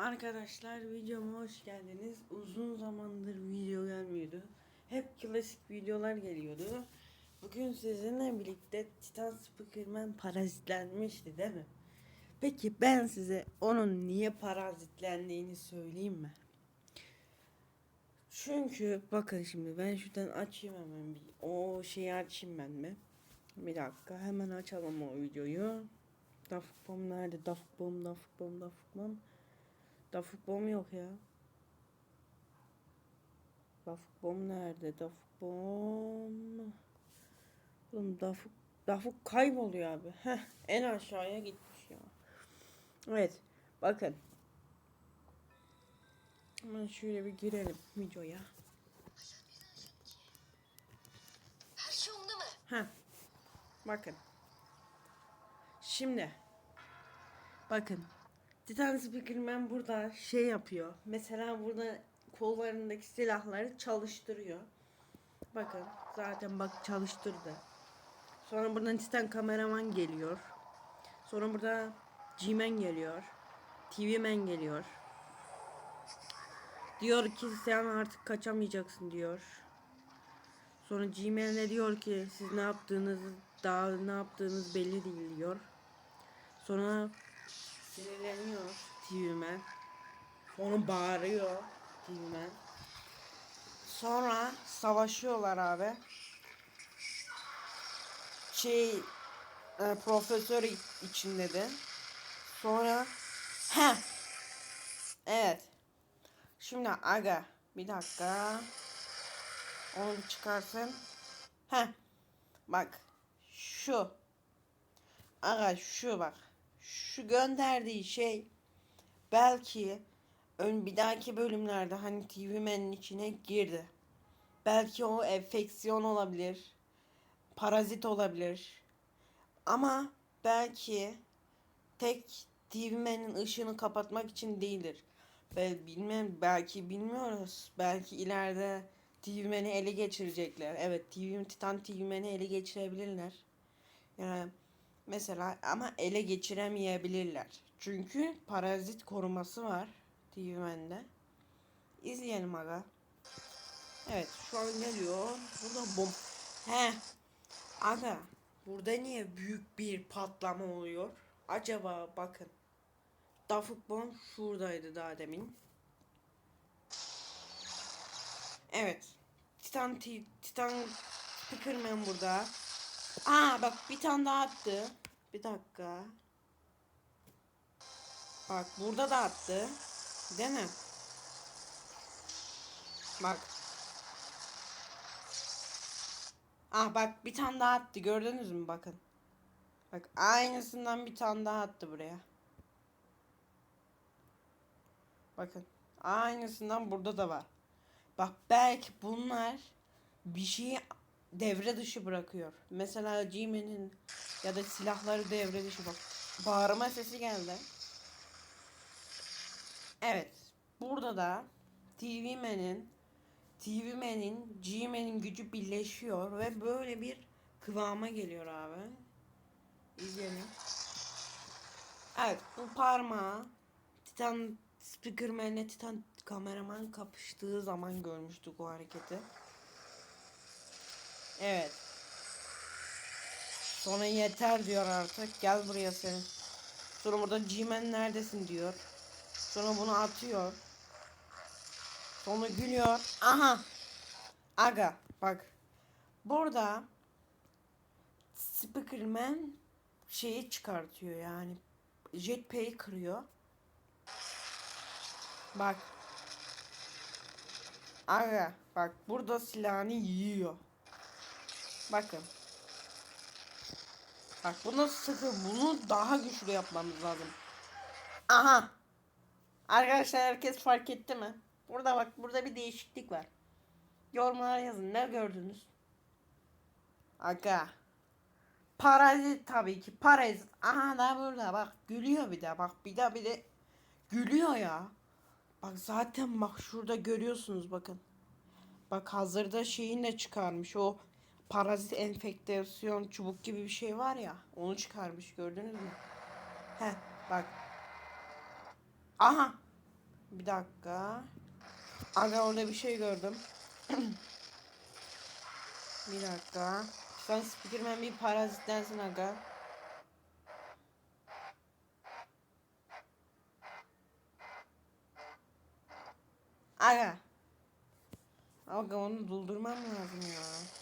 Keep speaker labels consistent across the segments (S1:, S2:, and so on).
S1: Arkadaşlar videoma hoş geldiniz. Uzun zamandır video gelmiyordu. Hep klasik videolar geliyordu. Bugün sizinle birlikte Titan Speakerman parazitlenmişti değil mi? Peki ben size onun niye parazitlendiğini söyleyeyim mi? Çünkü bakın şimdi ben şuradan açayım hemen bir o şeyi açayım ben mi? Bir dakika hemen açalım o videoyu. Dafuk nerede? Dafuk Bomb, Dafuk Bomb. Dafuk Bomb yok ya. Dafuk Bomb nerede? Dafuk Bomb. Oğlum Dafuk, Dafuk kayboluyor abi. Heh, en aşağıya gitmiş ya. Evet. Bakın. Hemen şöyle bir girelim videoya.
S2: Her şey yolunda mı?
S1: Heh. Bakın. Şimdi. Bakın. Titan Speakerman burada şey yapıyor. Mesela burada kollarındaki silahları çalıştırıyor. Bakın. Zaten bak çalıştırdı. Sonra buradan Titan kameraman geliyor. Sonra burada G-Man geliyor. TV Man geliyor. Diyor ki sen artık kaçamayacaksın diyor. Sonra Gmail ne diyor ki siz ne yaptığınızı daha ne yaptığınız belli değil diyor. Sonra sinirleniyor TV'men. Sonra bağırıyor TV'men. Sonra savaşıyorlar abi. Şey e, profesör i- içinde de. Sonra he. Evet. Şimdi aga bir dakika. Onu çıkarsın. Heh. Bak. Şu. Aga şu bak. Şu gönderdiği şey belki ön bir dahaki bölümlerde hani TV Man'in içine girdi. Belki o enfeksiyon olabilir. Parazit olabilir. Ama belki tek TV Man'in ışığını kapatmak için değildir. Ben bilmem belki bilmiyoruz. Belki ileride TV Man'i ele geçirecekler. Evet TV Titan TV Man'i ele geçirebilirler. Yani mesela ama ele geçiremeyebilirler. Çünkü parazit koruması var TV Man'de. İzleyelim aga. Evet şu an geliyor. Burada bom. He. Aga burada niye büyük bir patlama oluyor? Acaba bakın. Dafuk Bomb şuradaydı daha demin. Evet. Titan Ti- Titan Speakerman burada. Aa bak bir tane daha attı. Bir dakika. Bak burada da attı. Değil mi? Bak. Ah bak bir tane daha attı. Gördünüz mü bakın. Bak aynısından bir tane daha attı buraya. Bakın. Aynısından burada da var. Bak belki bunlar bir şeyi devre dışı bırakıyor. Mesela G-Man'in ya da silahları devre dışı bak. Bağırma sesi geldi. Evet. Burada da TV Man'in TV Man'in G-Man'in gücü birleşiyor ve böyle bir kıvama geliyor abi. İzleyelim. Evet bu parmağı Titan Speakerman'le Titan kameraman kapıştığı zaman görmüştük o hareketi. Evet. Sonra yeter diyor artık. Gel buraya sen. Sonra burada G-Man neredesin diyor. Sonra bunu atıyor. Sonra gülüyor. Aha. Aga bak. Burada Speakerman şeyi çıkartıyor yani. Jetpack'i kırıyor. Bak. Aga bak burada silahını yiyor. Bakın. Bak bunu sıkı bunu daha güçlü yapmamız lazım. Aha. Arkadaşlar herkes fark etti mi? Burada bak burada bir değişiklik var. Yorumlara yazın ne gördünüz? Aga. Parazit tabii ki parazit. Aha da burada bak gülüyor bir de bak bir de bir de gülüyor ya. Bak zaten bak şurada görüyorsunuz bakın. Bak hazırda şeyin de çıkarmış o parazit enfeksiyon çubuk gibi bir şey var ya onu çıkarmış gördünüz mü? He bak. Aha Bir dakika. Aga orada bir şey gördüm. bir dakika. Sen Spiderman bir parazitlensin aga. Aga. Aga onu doldurmam lazım ya.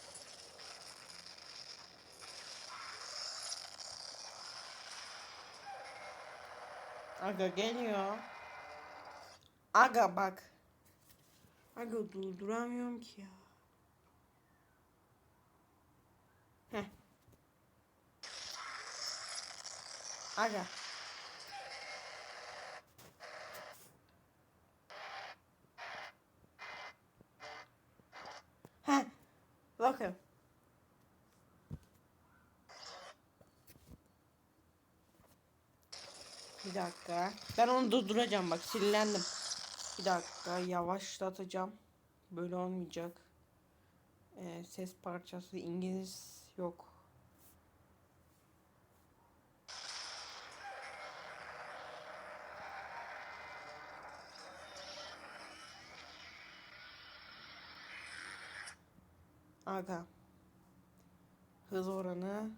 S1: Aga geliyor. Aga bak. Aga durduramıyorum ki ya. Heh. Aga. Heh. Bakın. Bir dakika. Ben onu durduracağım bak sinirlendim. Bir dakika yavaşlatacağım. Böyle olmayacak. Ee, ses parçası İngiliz yok. Aga. Hız oranı.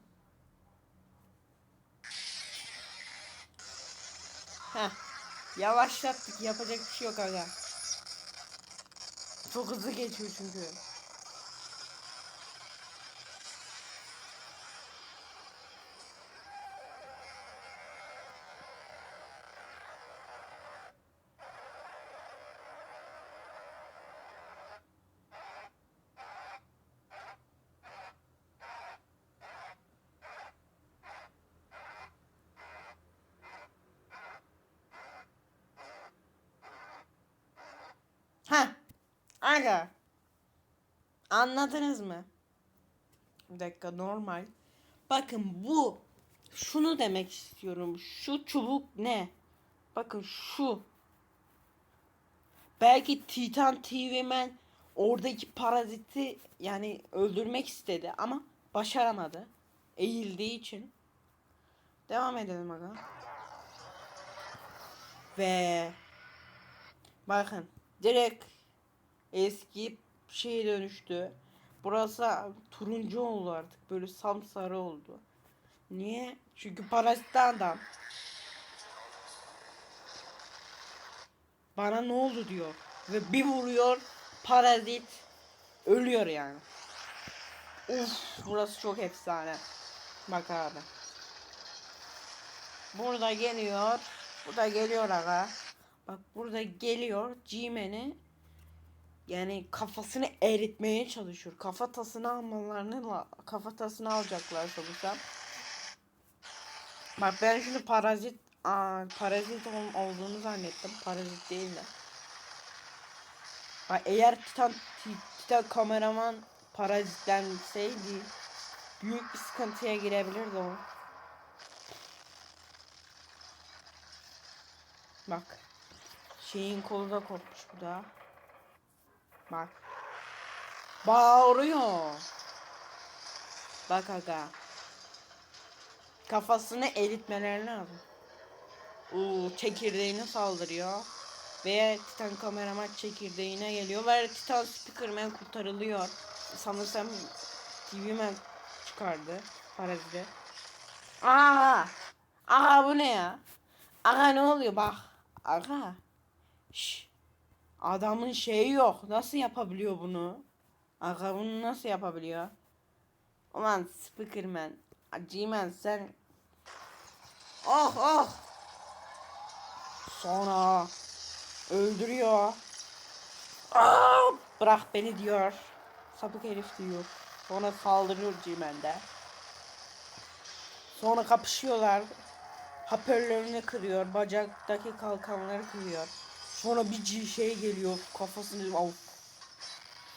S1: Heh. Yavaşlattık. Yapacak bir şey yok aga. Çok hızlı geçiyor çünkü. Ha. Aga. Anladınız mı? Bir dakika normal. Bakın bu. Şunu demek istiyorum. Şu çubuk ne? Bakın şu. Belki Titan TV Man oradaki paraziti yani öldürmek istedi ama başaramadı. Eğildiği için. Devam edelim aga. Ve bakın direkt eski şeye dönüştü. Burası turuncu oldu artık. Böyle samsarı oldu. Niye? Çünkü parazitten adam. Bana ne oldu diyor. Ve bir vuruyor parazit ölüyor yani. Uf burası çok efsane. Bak abi. Burada geliyor. Burada geliyor aga. Bak burada geliyor G-Man'i yani kafasını eritmeye çalışıyor. Kafatasını almalarını la- kafatasını alacaklar sonuçta. Bak ben şimdi parazit aa, parazit ol- olduğunu zannettim. Parazit değil de. Bak eğer Titan Ti- Titan kameraman parazitlenseydi büyük bir sıkıntıya girebilirdi o. Bak. Şeyin kolu da kopmuş bu da. Bak. Bağırıyor. Bak aga. Kafasını eritmeleri lazım. Oo, çekirdeğine saldırıyor. Ve Titan kameraman çekirdeğine geliyor. Ve Titan Speakerman kurtarılıyor. Sanırsam TV Man çıkardı. Parazide. Aa! Aha bu ne ya? Aga ne oluyor bak. Aga. Şş. Adamın şeyi yok. Nasıl yapabiliyor bunu? Aga bunu nasıl yapabiliyor? Ulan Speakerman. G-Man sen. Oh oh. Sonra öldürüyor. Aa, bırak beni diyor. Sapık herif diyor. Sonra saldırıyor G-Man de. Sonra kapışıyorlar. Hoparlörünü kırıyor. Bacaktaki kalkanları kırıyor. Sonra bir şey geliyor kafasını of.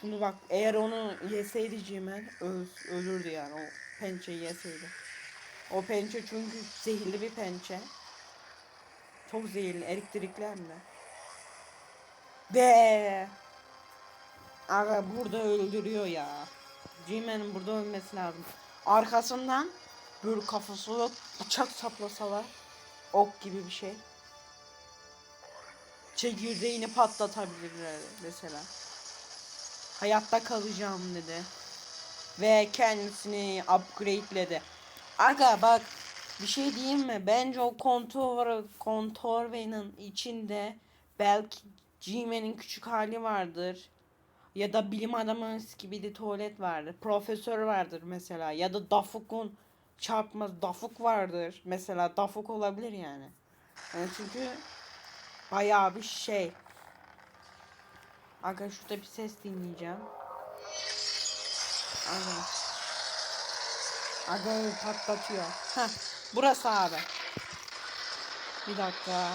S1: Şimdi bak eğer onu yeseydi Cimen öl, ölürdü yani o pençeyi yeseydi. O pençe çünkü zehirli bir pençe. Çok zehirli de. Ve Aga burada öldürüyor ya. Cimen'in burada ölmesi lazım. Arkasından böyle kafasına bıçak saplasalar ok gibi bir şey. Çekirdeğini patlatabilirler mesela. Hayatta kalacağım dedi. Ve kendisini upgradeledi. Aga bak bir şey diyeyim mi? Bence o kontor kontorvenin içinde belki G-Man'in küçük hali vardır. Ya da bilim adamı gibi de tuvalet vardır. Profesör vardır mesela. Ya da Dafuk'un çarpmaz Dafuk vardır. Mesela Dafuk olabilir yani. Yani çünkü bayağı bir şey. Aga şurada bir ses dinleyeceğim. Aga. Aga patlatıyor. Heh, burası abi. Bir dakika.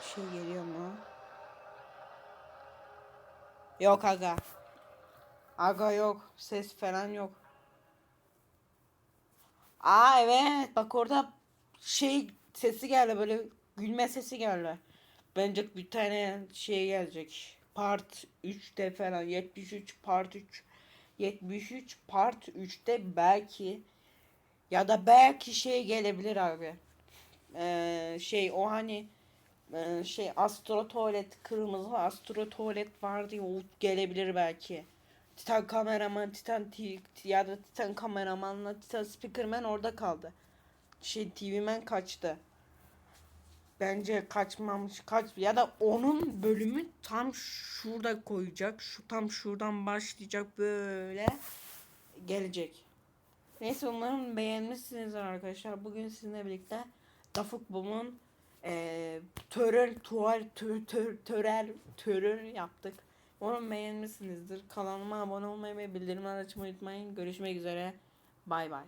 S1: Bir şey geliyor mu? Yok aga. Aga yok. Ses falan yok. Aa evet. Bak orada şey sesi geldi böyle gülme sesi geldi. Bence bir tane şey gelecek. Part 3'te falan 73 part 3 73 part 3'te belki ya da belki şey gelebilir abi. Ee, şey o hani ee, şey astro tuvalet kırmızı astro tuvalet vardı ya o gelebilir belki. Titan kameraman, Titan T ya da Titan kameramanla Titan speakerman orada kaldı. Şey TV man kaçtı. Bence kaçmamış kaç ya da onun bölümü tam şurada koyacak. Şu tam şuradan başlayacak böyle gelecek. Neyse umarım beğenmişsinizdir arkadaşlar. Bugün sizinle birlikte Dafuk Bum'un eee törör tuval tör, tör, törer törör yaptık. Umarım beğenmişsinizdir. Kanalıma abone olmayı ve bildirimleri açmayı unutmayın. Görüşmek üzere. Bay bay.